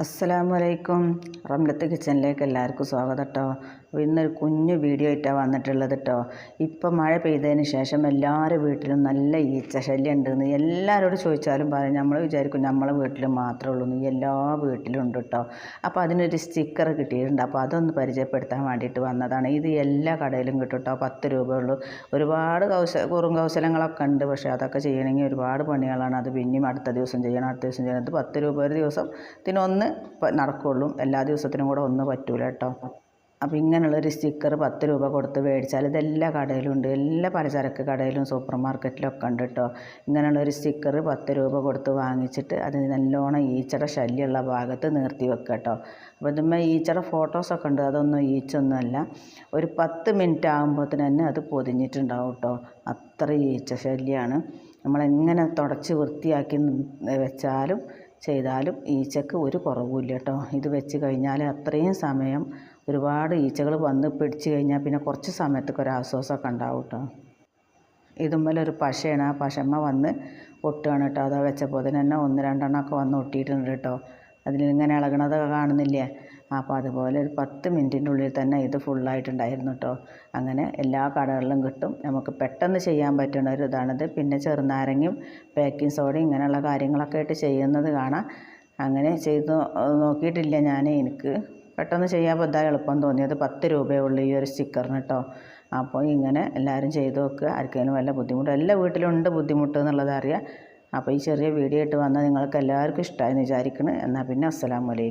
അസ്സലാമലൈക്കും. റംലത്ത് കിച്ചണിലേക്ക് എല്ലാവർക്കും സ്വാഗതം കേട്ടോ ഇന്നൊരു കുഞ്ഞു വീഡിയോ ആയിട്ടാണ് വന്നിട്ടുള്ളത് കേട്ടോ ഇപ്പം മഴ പെയ്തതിന് ശേഷം എല്ലാവരുടെ വീട്ടിലും നല്ല ഈച്ച ശല്യം ഉണ്ടെന്ന് എല്ലാവരോട് ചോദിച്ചാലും പറയും. നമ്മൾ വിചാരിക്കും നമ്മളെ വീട്ടിൽ മാത്രമേ ഉള്ളൂ എല്ലാ വീട്ടിലും ഉണ്ട് കേട്ടോ അപ്പോൾ അതിനൊരു സ്റ്റിക്കർ കിട്ടിയിട്ടുണ്ട്. അപ്പോൾ അതൊന്ന് പരിചയപ്പെടുത്താൻ വേണ്ടിയിട്ട് വന്നതാണ്. ഇത് എല്ലാ കടയിലും കിട്ടും കേട്ടോ പത്ത് രൂപയുള്ളൂ ഒരുപാട് കൗശ കുറും കൗശലങ്ങളൊക്കെ ഉണ്ട്. പക്ഷേ അതൊക്കെ ചെയ്യണമെങ്കിൽ ഒരുപാട് പണികളാണ്. അത് പിന്നെയും അടുത്ത ദിവസം ചെയ്യണം അടുത്ത ദിവസം ചെയ്യണം. അത് പത്ത് രൂപ ഒരു ദിവസം ഇതിനൊന്ന് പ- നടക്കുള്ളൂ. എല്ലാ ദിവസത്തിനും കൂടെ ഒന്ന് പറ്റൂല കേട്ടോ. അപ്പോൾ ഇങ്ങനെയുള്ളൊരു സ്റ്റിക്കർ പത്ത് രൂപ കൊടുത്ത് മേടിച്ചാൽ ഇതെല്ലാ കടയിലും ഉണ്ട്. എല്ലാ പലചരക്ക് കടയിലും സൂപ്പർ മാർക്കറ്റിലൊക്കെ ഉണ്ട് കേട്ടോ. ഇങ്ങനെയുള്ളൊരു സ്റ്റിക്കർ പത്ത് രൂപ കൊടുത്ത് വാങ്ങിച്ചിട്ട് അത് നല്ലോണം ഈച്ചയുടെ ശല്യമുള്ള ഭാഗത്ത് നിർത്തി വെക്കുക കേട്ടോ. അപ്പോൾ ഇതുമ്മേ ഈച്ചയുടെ ഫോട്ടോസൊക്കെ ഉണ്ട്. അതൊന്നും ഈച്ചൊന്നുമല്ല ഒരു പത്ത് മിനിറ്റ് ആകുമ്പോഴത്തേന് തന്നെ അത് പൊതിഞ്ഞിട്ടുണ്ടാവും കേട്ടോ. അത്ര ഈച്ച ശല്യമാണ് നമ്മളെങ്ങനെ തുടച്ച് വൃത്തിയാക്കി വെച്ചാലും ചെയ്താലും ഈച്ചക്ക് ഒരു കുറവുമില്ല കേട്ടോ. ഇത് വെച്ച് കഴിഞ്ഞാൽ അത്രയും സമയം ഒരുപാട് ഈച്ചകൾ വന്ന് പിടിച്ച് കഴിഞ്ഞാൽ പിന്നെ കുറച്ച് സമയത്തൊക്കെ ഒരു ആശ്വാസമൊക്കെ ഉണ്ടാവും കേട്ടോ. ഇതുമ്മേലെ ഒരു പശയാണ്. ആ പശമ്മ വന്ന് ഒട്ടുകയാണ് കേട്ടോ. അതാ വെച്ചപ്പോൾ തന്നെ ഒന്ന് രണ്ടെണ്ണമൊക്കെ വന്ന് ഒട്ടിയിട്ടുണ്ട് കേട്ടോ. അതിലിങ്ങനെ ഇളകണതൊക്കെ കാണുന്നില്ലേ? അപ്പോൾ അതുപോലെ ഒരു പത്ത് മിനിറ്റിന്റെ ഉള്ളിൽ തന്നെ ഇത് ഫുള്ളായിട്ടുണ്ടായിരുന്നു കേട്ടോ അങ്ങനെ എല്ലാ കടകളിലും കിട്ടും. നമുക്ക് പെട്ടെന്ന് ചെയ്യാൻ പറ്റുന്ന ഒരു ഇതാണിത്. പിന്നെ ചെറുനാരങ്ങയും ബേക്കിംഗ് സോഡയും ഇങ്ങനെയുള്ള കാര്യങ്ങളൊക്കെ ആയിട്ട് ചെയ്യുന്നത് കാണാം. അങ്ങനെ ചെയ്ത് നോക്കിയിട്ടില്ല ഞാൻ എനിക്ക്. പെട്ടെന്ന് ചെയ്യാൻ പറ്റാൻ എളുപ്പം തോന്നിയത്? പത്ത് രൂപയേ ഉള്ളൂ ഈ ഒരു സ്റ്റിക്കറിന് കേട്ടോ അപ്പോൾ ഇങ്ങനെ എല്ലാവരും ചെയ്ത് നോക്കുക. ആർക്കെങ്കിലും വല്ല ബുദ്ധിമുട്ട് എല്ലാ വീട്ടിലുണ്ട് ബുദ്ധിമുട്ട് എന്നുള്ളത് അറിയാം. അപ്പോൾ ഈ ചെറിയ വീഡിയോ ഇട്ട് വന്നാൽ നിങ്ങൾക്ക് എല്ലാവർക്കും ഇഷ്ടമായെന്ന് വിചാരിക്കുന്നു എന്നാൽ പിന്നെ അസ്സലാമു അലൈക്കും.